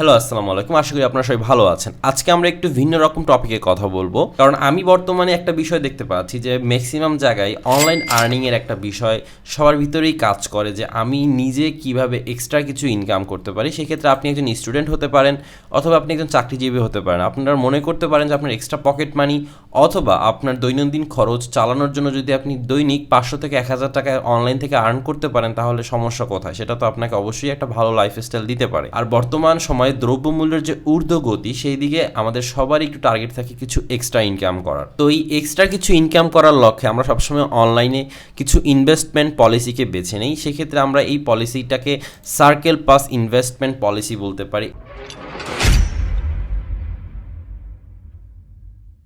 Hello, আসসালামু আলাইকুম। আশা করি আপনারা সবাই ভালো আছেন। আজকে আমরা একটু ভিন্ন রকম টপিকে কথা বলব। কারণ আমি বর্তমানে একটা বিষয় দেখতে পাচ্ছি যে ম্যাক্সিমাম জায়গায় অনলাইন আর্নিং এর একটা বিষয় সবার ভিতরেই কাজ করে যে, আমি নিজে কীভাবে এক্সট্রা কিছু ইনকাম করতে পারি। সেক্ষেত্রে আপনি একজন স্টুডেন্ট হতে পারেন অথবা আপনি একজন চাকরিজীবী হতে পারেন। আপনারা মনে করতে পারেন যে, আপনার এক্সট্রা পকেট মানি অথবা আপনার দৈনন্দিন খরচ চালানোর জন্য যদি আপনি দৈনিক পাঁচশো থেকে এক হাজার টাকা অনলাইন থেকে আর্ন করতে পারেন, তাহলে সমস্যা কোথায়? সেটা তো আপনাকে অবশ্যই একটা ভালো লাইফস্টাইল দিতে পারে। আর বর্তমান সময়ে দ্রব্যমূল্যের যে ঊর্ধ্বগতি সেই দিকে আমাদের সবারই একটু টার্গেট থাকে কিছু এক্সট্রা ইনকাম করার। তো এই এক্সট্রা কিছু ইনকাম করার লক্ষ্যে আমরা সবসময় অনলাইনে কিছু ইনভেস্টমেন্ট পলিসিকে বেছে নিই। সেক্ষেত্রে আমরা এই পলিসিটাকে সার্কেল পাস ইনভেস্টমেন্ট পলিসি বলতে পারি।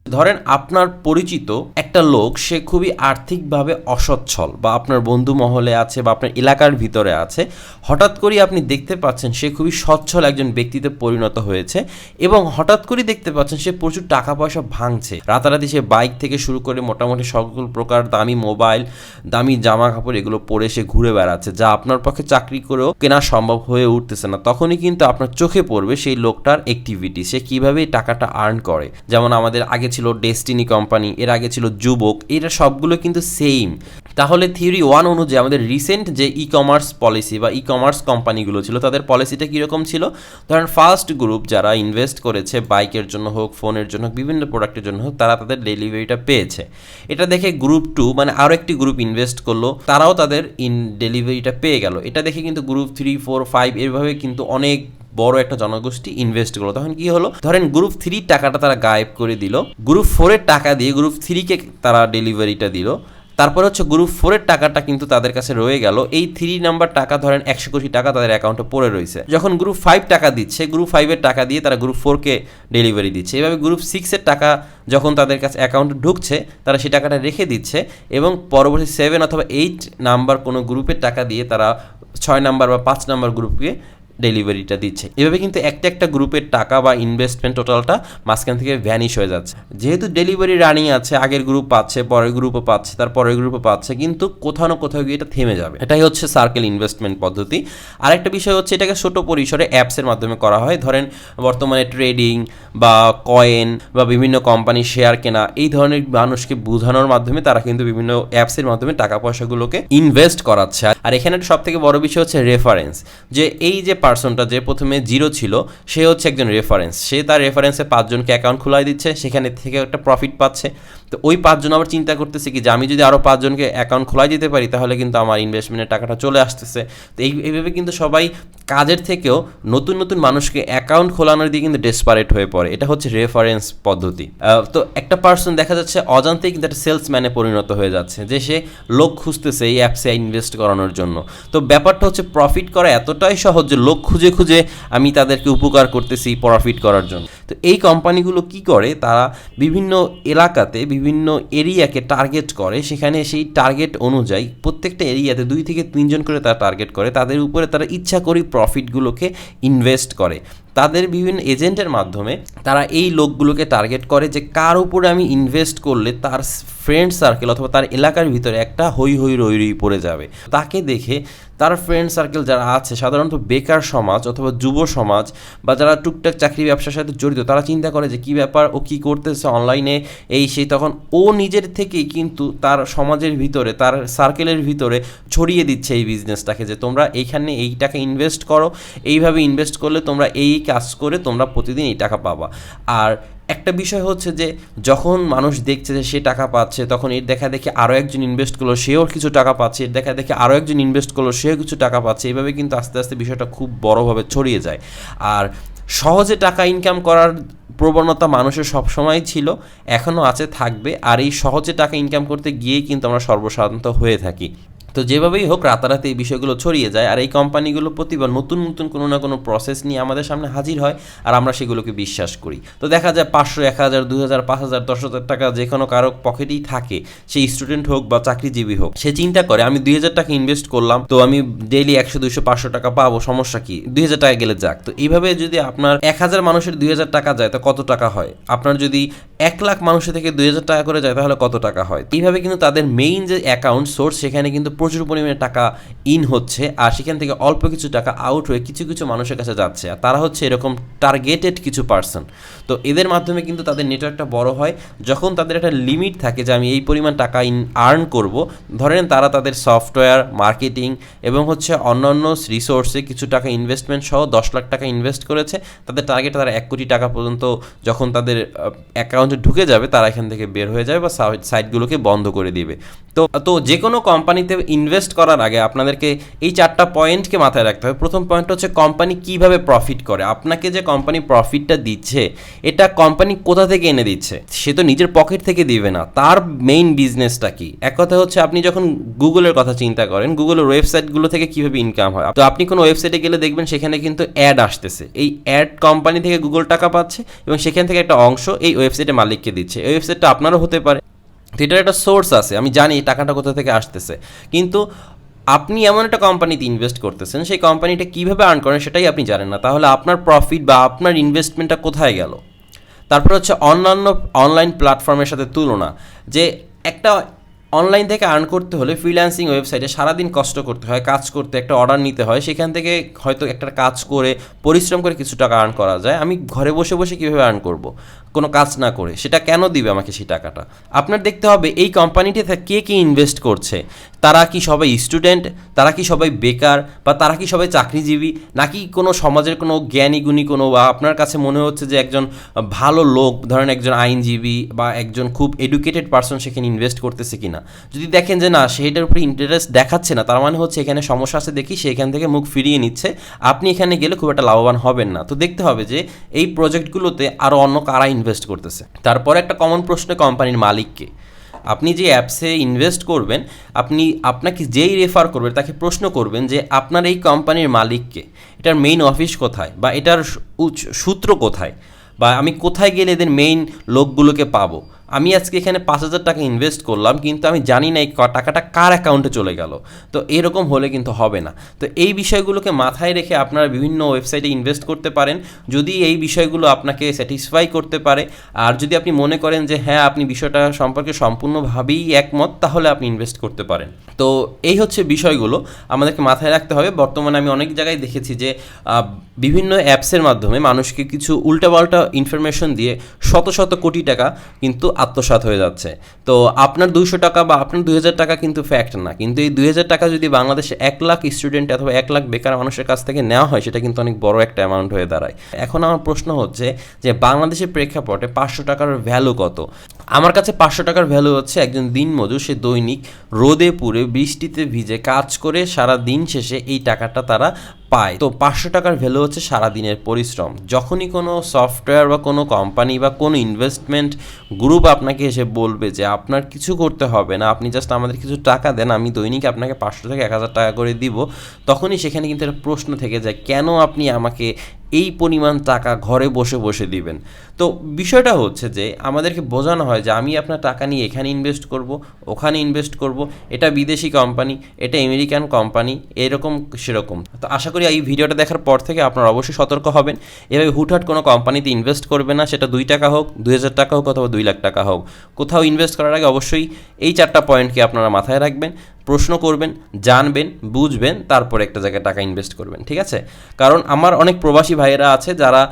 ধরেন আপনার পরিচিত একটা লোক, সে খুবই আর্থিকভাবে অসচ্ছল বা আপনার বন্ধু মহলে আছে বা আপনার এলাকার ভিতরে আছে, হঠাৎ করেই আপনি দেখতে পাচ্ছেন সে খুবই সচ্ছল একজন ব্যক্তিতে পরিণত হয়েছে এবং হঠাৎ করেই দেখতে পাচ্ছেন সে প্রচুর টাকা পয়সা ভাঙছে। রাতারাতি সে বাইক থেকে শুরু করে মোটামুটি সকল প্রকার দামি মোবাইল, দামি জামা কাপড় এগুলো পরে সে ঘুরে বেড়াচ্ছে, যা আপনার পক্ষে চাকরি করেও কেনা সম্ভব হয়ে উঠতেছে না। তখনই কিন্তু আপনার চোখে পড়বে সেই লোকটার অ্যাক্টিভিটি সে কীভাবে টাকাটা আর্ন করে। যেমন আমাদের আগে ছিল ডেস্টিনি কোম্পানি এর আগে ছিল যুবক এরা সবগুলো কিন্তু সেম তাহলে থিওরি ওয়ান অনুযায়ী আমাদের রিসেন্ট যে ই কমার্স পলিসি বা ই কমার্স কোম্পানিগুলো ছিল, তাদের পলিসিটা কীরকম ছিল? ধরেন ফার্স্ট গ্রুপ যারা ইনভেস্ট করেছে বাইকের জন্য হোক ফোনের জন্য হোক, বিভিন্ন প্রোডাক্টের জন্য হোক, তারা তাদের ডেলিভারিটা পেয়েছে। এটা দেখে গ্রুপ টু মানে আরও একটি গ্রুপ ইনভেস্ট করল, তারাও তাদের ইন ডেলিভারিটা পেয়ে গেল। এটা দেখে কিন্তু গ্রুপ থ্রি ফোর ফাইভ এভাবে কিন্তু অনেক বড় একটা জনগোষ্ঠী ইনভেস্ট করল। তখন কি হলো? ধরেন গ্রুপ থ্রির টাকাটা তারা গায়েব করে দিল গ্রুপ ফোরের টাকা দিয়ে গ্রুপ থ্রিকে তারা ডেলিভারিটা দিল। তারপর হচ্ছে গ্রুপ ফোরের টাকাটা কিন্তু তাদের কাছে রয়ে গেল। এই থ্রি নাম্বার টাকা ধরেন একশো কোটি টাকা তাদের অ্যাকাউন্টে পড়ে রয়েছে। যখন গ্রুপ ফাইভ টাকা দিচ্ছে গ্রুপ ফাইভের টাকা দিয়ে তারা গ্রুপ ফোরকে ডেলিভারি দিচ্ছে। এভাবে গ্রুপ সিক্সের টাকা যখন তাদের কাছে অ্যাকাউন্টে ঢুকছে, তারা সেই টাকাটা রেখে দিচ্ছে এবং পরবর্তী সেভেন অথবা এইট নাম্বার কোনো গ্রুপের টাকা দিয়ে তারা ছয় নাম্বার বা পাঁচ নাম্বার গ্রুপকে ডেলিভারিটা দিচ্ছে। এভাবে কিন্তু একটা একটা গ্রুপের টাকা বা ইনভেস্টমেন্ট টোটালটা মাঝখান থেকে ভ্যানিশ হয়ে যাচ্ছে। যেহেতু ডেলিভারি রানিং আছে, আগের গ্রুপ পাচ্ছে পরের গ্রুপও পাচ্ছে, তার পরের গ্রুপও পাচ্ছে, কিন্তু কোথাও না কোথাও গিয়ে এটা থেমে যাবে। এটাই হচ্ছে সার্কেল ইনভেস্টমেন্ট পদ্ধতি। আরেকটা বিষয় হচ্ছে এটাকে ছোট পরিসরে অ্যাপসের মাধ্যমে করা হয়। ধরেন, বর্তমানে ট্রেডিং বা কয়েন বা বিভিন্ন কোম্পানি শেয়ার কেনা, এই ধরনের মানুষকে বোঝানোর মাধ্যমে তারা কিন্তু বিভিন্ন অ্যাপসের মাধ্যমে টাকা পয়সাগুলোকে ইনভেস্ট করাচ্ছে। আর এখানে সব থেকে বড় বিষয় হচ্ছে রেফারেন্স যে এই যে পার্সনটা যে প্রথমে জিরো ছিল, সে হচ্ছে একজন রেফারেন্স সে তার রেফারেন্সে পাঁচজনকে অ্যাকাউন্ট খোলাই দিচ্ছে, সেখানে থেকে একটা প্রফিট পাচ্ছে। তো ওই পাঁচজন আবার চিন্তা করতেছে কি যে আমি যদি আরও পাঁচজনকে অ্যাকাউন্ট খোলাই দিতে পারি, তাহলে কিন্তু আমার ইনভেস্টমেন্টের টাকাটা চলে আসতেছে। তো এই, এইভাবে কিন্তু সবাই কাজের থেকেও নতুন নতুন মানুষকে অ্যাকাউন্ট খোলানোর দিয়ে কিন্তু ডেসপারেট হয়ে পড়ে। এটা হচ্ছে রেফারেন্স পদ্ধতি। তো একটা পার্সন দেখা যাচ্ছে অজান্তেই কিন্তু একটা সেলসম্যানে পরিণত হয়ে যাচ্ছে, যে সে লোক খুঁজতেছে এই অ্যাপসে ইনভেস্ট করানোর জন্য। তো ব্যাপারটা হচ্ছে প্রফিট করা এতটাই সহজ যে লোক খুঁজে খুঁজে আমি তাদেরকে উপকার করতেছি প্রফিট করার জন্য। তো এই কোম্পানিগুলো কি করে? তারা বিভিন্ন এলাকাতে, বিভিন্ন এরিয়াকে টার্গেট করে। সেখানে সেই টার্গেট অনুযায়ী প্রত্যেকটা এরিয়াতে দুই থেকে তিনজন করে তারা টার্গেট করে। তাদের উপরে তারা ইচ্ছা করেই প্রফিটগুলোকে ইনভেস্ট করে। তাদের বিভিন্ন এজেন্টের মাধ্যমে তারা এই লোকগুলোকে টার্গেট করে যে কার উপরে আমি ইনভেস্ট করলে তার ফ্রেন্ড সার্কেল অথবা তার এলাকার ভিতরে একটা হই হই রই রই পড়ে যাবে। তাকে দেখে তার ফ্রেন্ড সার্কেল যারা আছে, সাধারণত বেকার সমাজ অথবা যুব সমাজ বা যারা টুকটাক চাকরি ব্যবসার সাথে জড়িত তারা চিন্তা করে যে কী ব্যাপার, ও কী করতেছে অনলাইনে এই সেই তখন ও নিজের থেকেই কিন্তু তার সমাজের ভিতরে, তার সার্কেলের ভিতরে ছড়িয়ে দিচ্ছে এই বিজনেসটাকে যে তোমরা এইখানে এই টাকা ইনভেস্ট করো। এইভাবে ইনভেস্ট করলে তোমরা এই কাজ করে তোমরা প্রতিদিন এই টাকা পাবা। আর একটা বিষয় হচ্ছে যে, যখন মানুষ দেখছে যে সে টাকা পাচ্ছে, তখন এর দেখা দেখে আরও একজন ইনভেস্ট করল, সেও কিছু টাকা পাচ্ছে। এর দেখা দেখে আরও একজন ইনভেস্ট করল, সেও কিছু টাকা পাচ্ছে। এইভাবে কিন্তু আস্তে আস্তে বিষয়টা খুব বড়োভাবে ছড়িয়ে যায়। আর সহজে টাকা ইনকাম করার প্রবণতা মানুষের সবসময় ছিল, এখনও আছে, থাকবে, আর এই সহজে টাকা ইনকাম করতে গিয়েই কিন্তু আমরা সর্বসাধারণত হয়ে থাকি। তো যেভাবেই হোক, রাতারাতি এই বিষয়গুলো ছড়িয়ে যায় আর এই কোম্পানিগুলো প্রতিবার নতুন নতুন কোনো না কোনো প্রসেস নিয়ে আমাদের সামনে হাজির হয় আর আমরা সেগুলোকে বিশ্বাস করি। তো দেখা যায় পাঁচশো, এক হাজার, দুই হাজার, পাঁচ হাজার, দশ হাজার টাকা যে কোনো কারও পকেটেই থাকে, সেই স্টুডেন্ট হোক বা চাকরিজীবী হোক। সে চিন্তা করে, আমি দুই হাজার টাকা ইনভেস্ট করলাম, তো আমি ডেইলি একশো, দুইশো, পাঁচশো টাকা পাবো, সমস্যা কি? দুই হাজার টাকা গেলে যাক। তো এইভাবে যদি আপনার এক হাজার মানুষের দুই হাজার টাকা যায়, তো কত টাকা হয়? আপনার যদি এক লাখ মানুষের থেকে দুই হাজার টাকা করে যায়, তাহলে কত টাকা হয়? এইভাবে কিন্তু তাদের মেইন যে অ্যাকাউন্ট সোর্স সেখানে কিন্তু প্রচুর পরিমাণে টাকা ইন হচ্ছে, আর সেখান থেকে অল্প কিছু টাকা আউট হয়ে কিছু কিছু মানুষের কাছে যাচ্ছে, আর তারা হচ্ছে এরকম টার্গেটেড কিছু পার্সন তো এদের মাধ্যমে কিন্তু তাদের নেটওয়ার্কটা বড় হয়। যখন তাদের একটা লিমিট থাকে যে আমি এই পরিমাণ টাকা ইন আর্ন করব, ধরেন তারা তাদের সফটওয়্যার মার্কেটিং এবং হচ্ছে অন্যান্য রিসোর্সে কিছু টাকা ইনভেস্টমেন্ট সহ দশ লাখ টাকা ইনভেস্ট করেছে, তাদের টার্গেট তারা এক কোটি টাকা পর্যন্ত যখন তাদের অ্যাকাউন্টে ঢুকে যাবে, তারা এখান থেকে বের হয়ে যাবে বা সাইটগুলোকে বন্ধ করে দিবে। তো তো যে কোনো কোম্পানিতে ইনভেস্ট করার আগে আপনাদেরকে এই চারটা পয়েন্টকে মাথায় রাখতে হবে। প্রথম পয়েন্ট হচ্ছে কোম্পানি কীভাবে প্রফিট করে। আপনাকে যে কোম্পানি প্রফিটটা দিচ্ছে, এটা কোম্পানি কোথা থেকে এনে দিচ্ছে, সে তো নিজের পকেট থেকে দিবে না। তার মেইন বিজনেসটা কি? এক কথা হচ্ছে, আপনি যখন গুগলের কথা চিন্তা করেন গুগলের ওয়েবসাইটগুলো থেকে কীভাবে ইনকাম হয়? তো আপনি কোনো ওয়েবসাইটে গেলে দেখবেন সেখানে কিন্তু অ্যাড আসতেছে। এই অ্যাড কোম্পানি থেকে গুগল টাকা পাচ্ছে এবং সেখান থেকে একটা অংশ এই ওয়েবসাইটের মালিককে দিচ্ছে। এই ওয়েবসাইটটা আপনারও হতে পারে। তো এটার একটা সোর্স আছে, আমি জানি টাকাটা কোথা থেকে আসতেছে। কিন্তু আপনি এমন একটা কোম্পানিতে ইনভেস্ট করতেছেন, সেই কোম্পানিটা কীভাবে আর্ন করেন সেটাই আপনি জানেন না। তাহলে আপনার প্রফিট বা আপনার ইনভেস্টমেন্টটা কোথায় গেল? তারপর হচ্ছে অন্যান্য অনলাইন প্ল্যাটফর্মের সাথে তুলনা, যে একটা অনলাইন থেকে আর্ন করতে হলে ফ্রিল্যান্সিং ওয়েবসাইটে সারাদিন কষ্ট করতে হয়, কাজ করতে, একটা অর্ডার নিতে হয়। সেখান থেকে হয়তো একটা কাজ করে, পরিশ্রম করে কিছু টাকা আর্ন করা যায়। আমি ঘরে বসে বসে কীভাবে আর্ন করব? কোনো কাজ না করে। সেটা কেন দিবে আমাকে সেই টাকাটা? আপনার দেখতে হবে এই কোম্পানিটিতে কে কে ইনভেস্ট করছে? তারা কি সবাই স্টুডেন্ট তারা কি সবাই বেকার? বা তারা কি সবাই চাকরিজীবী? নাকি কোনো সমাজের কোনো জ্ঞানী, গুণী কোনো বা আপনার কাছে মনে হচ্ছে যে একজন ভালো লোক, ধরেন একজন আইনজীবী বা একজন খুব এডুকেটেড পার্সন সেখানে ইনভেস্ট করতেছে কিনা? যদি দেখেন যে না সেটার উপরে ইন্টারেস্ট দেখাচ্ছে না, তার মানে হচ্ছে এখানে সমস্যা আছে দেখি সে এখান থেকে মুখ ফিরিয়ে নিচ্ছে। আপনি এখানে গেলে খুব একটা লাভবান হবেন না। তো দেখতে হবে যে এই প্রজেক্টগুলোতে আরও অন্য কারা ইনভেস্ট করতেছে? তারপরে একটা কমন প্রশ্ন কোম্পানির মালিককে। আপনি যে অ্যাপসে ইনভেস্ট করবেন, আপনি আপনাকে যেই রেফার করবেন তাকে প্রশ্ন করবেন যে আপনার এই কোম্পানির মালিককে এটার মেইন অফিস কোথায়? বা এটার সূত্র কোথায়? বা আমি কোথায় গেলে এদের মেইন লোকগুলোকে পাবো? আমি আজকে এখানে পাঁচ হাজার টাকা ইনভেস্ট করলাম, কিন্তু আমি জানি না এই টাকাটা কার অ্যাকাউন্টে চলে গেল। তো এরকম হলে কিন্তু হবে না। তো এই বিষয়গুলোকে মাথায় রেখে আপনারা বিভিন্ন ওয়েবসাইটে ইনভেস্ট করতে পারেন। যদি এই বিষয়গুলো আপনাকে স্যাটিসফাই করতে পারে, আর যদি আপনি মনে করেন যে হ্যাঁ আপনি বিষয়টা সম্পর্কে সম্পূর্ণভাবেই একমত, তাহলে আপনি ইনভেস্ট করতে পারেন। তো এই হচ্ছে বিষয়গুলো আমাদেরকে মাথায় রাখতে হবে। বর্তমানে আমি অনেক জায়গায় দেখেছি যে বিভিন্ন অ্যাপসের মাধ্যমে মানুষকে কিছু উল্টাপাল্টা ইনফরমেশন দিয়ে শত শত কোটি টাকা কিন্তু আত্মসাৎ হয়ে যাচ্ছে। তো আপনার দুইশো টাকা বা আপনার দুই হাজার টাকা কিন্তু ফ্যাক্ট না। কিন্তু এই দুই হাজার টাকা যদি বাংলাদেশে এক লাখ স্টুডেন্ট অথবা এক লাখ বেকার মানুষের কাছ থেকে নেওয়া হয়, সেটা কিন্তু অনেক বড় একটা অ্যামাউন্ট হয়ে দাঁড়ায়। এখন আমার প্রশ্ন হচ্ছে যে বাংলাদেশের প্রেক্ষাপটে পাঁচশো টাকার ভ্যালু কত? আমার কাছে পাঁচশো টাকার ভ্যালু হচ্ছে একজন দিনমজুর, সে দৈনিক রোদে পুড়ে বৃষ্টিতে ভিজে কাজ করে সারা দিন শেষে এই টাকাটা তারা পায়। তো পাঁচশো টাকার ভ্যালু হচ্ছে সারাদিনের পরিশ্রম। যখনই কোনো সফটওয়্যার বা কোনো কোম্পানি বা কোনো ইনভেস্টমেন্ট গ্রুপ আপনাকে এসে বলবে যে, আপনার কিছু করতে হবে না, আপনি জাস্ট আমাদের কিছু টাকা দেন, আমি দৈনিক আপনাকে পাঁচশো থেকে এক হাজার টাকা করে দিব, তখনই সেখানে কিন্তু একটা প্রশ্ন থেকে যায়, কেন আপনি আমাকে এই পরিমাণ টাকা ঘরে বসে বসে দিবেন। তো বিষয়টা হচ্ছে যে, আমাদেরকে বোঝানো হয় যে আমি আপনার টাকা নিয়ে এখানে ইনভেস্ট করব, ওখানে ইনভেস্ট করব, এটা বিদেশি কোম্পানি এটা আমেরিকান কোম্পানি এরকম সেরকম। তো আশা করি এই ভিডিওটা দেখার পর থেকে আপনারা অবশ্যই সতর্ক হবেন। এভাবে হুটহাট কোনো কোম্পানিতে ইনভেস্ট করবে না, সেটা দুই টাকা হোক, দুই হাজার টাকা হোক অথবা দুই লাখ টাকা হোক। কোথাও ইনভেস্ট করার আগে অবশ্যই এই চারটা পয়েন্টকে আপনারা মাথায় রাখবেন। প্রশ্ন করবেন, জানবেন, বুঝবেন, তারপরে একটা জায়গায় টাকা ইনভেস্ট করবেন, ঠিক আছে? কারণ আমার অনেক প্রবাসী ভাইয়েরা আছে যারা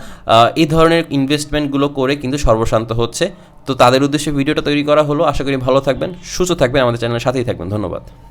এই ধরনের ইনভেস্টমেন্টগুলো করে কিন্তু সর্বশান্ত হচ্ছে। তো তাদের উদ্দেশ্যে ভিডিওটা তৈরি করা হলো। আশা করি ভালো থাকবেন, সুস্থ থাকবেন, আমাদের চ্যানেলের সাথেই থাকবেন। ধন্যবাদ।